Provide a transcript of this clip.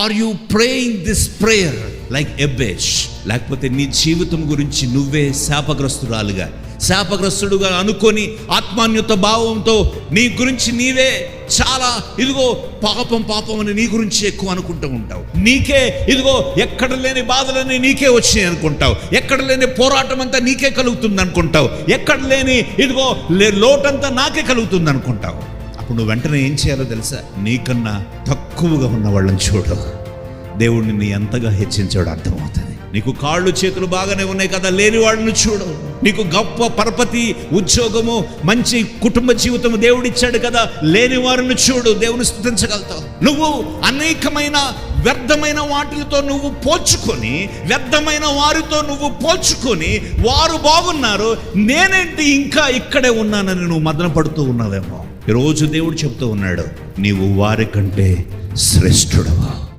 Are you praying this prayer like ఎబ్బేష్ లేకపోతే నీ జీవితం గురించి నువ్వే శాపగ్రస్తురాలుగా శాపగ్రస్తుడుగా అనుకొని ఆత్మాన్యుత భావంతో నీ గురించి నీవే చాలా ఇదిగో పాపం పాపం అని నీ గురించి ఎక్కువ అనుకుంటూ ఉంటావు. నీకే ఇదిగో ఎక్కడ లేని బాధలన్నీ నీకే వచ్చినాయి అనుకుంటావు. ఎక్కడ లేని పోరాటం అంతా నీకే కలుగుతుంది అనుకుంటావు. ఎక్కడ లేని ఇదిగో లే- లోటంతా నాకే కలుగుతుంది అనుకుంటావు. అప్పుడు నువ్వు వెంటనే ఏం చేయాలో తెలుసా? నీకన్నా తక్కువగా ఉన్న వాళ్ళని చూడు దేవుడిని నీ ఎంతగా హెచ్చించాడు అర్థమవుతుంది. నీకు కాళ్ళు చేతులు బాగానే ఉన్నాయి కదా లేని వాళ్ళని చూడు నీకు గొప్ప పరపతి ఉద్యోగము మంచి కుటుంబ జీవితం దేవుడిచ్చాడు కదా లేని వారిని చూడు దేవుని స్థుతించగలుగుతావు. నువ్వు అనేకమైన వ్యర్థమైన వాటితో నువ్వు పోల్చుకొని వ్యర్థమైన వారితో నువ్వు పోల్చుకొని వారు బాగున్నారు నేనేంటి ఇంకా ఇక్కడే ఉన్నానని నువ్వు మదన పడుతూ ఉన్నావేమో. ఈరోజు దేవుడు చెప్తూ ఉన్నాడు నీవు వారి కంటే శ్రేష్ఠుడవా?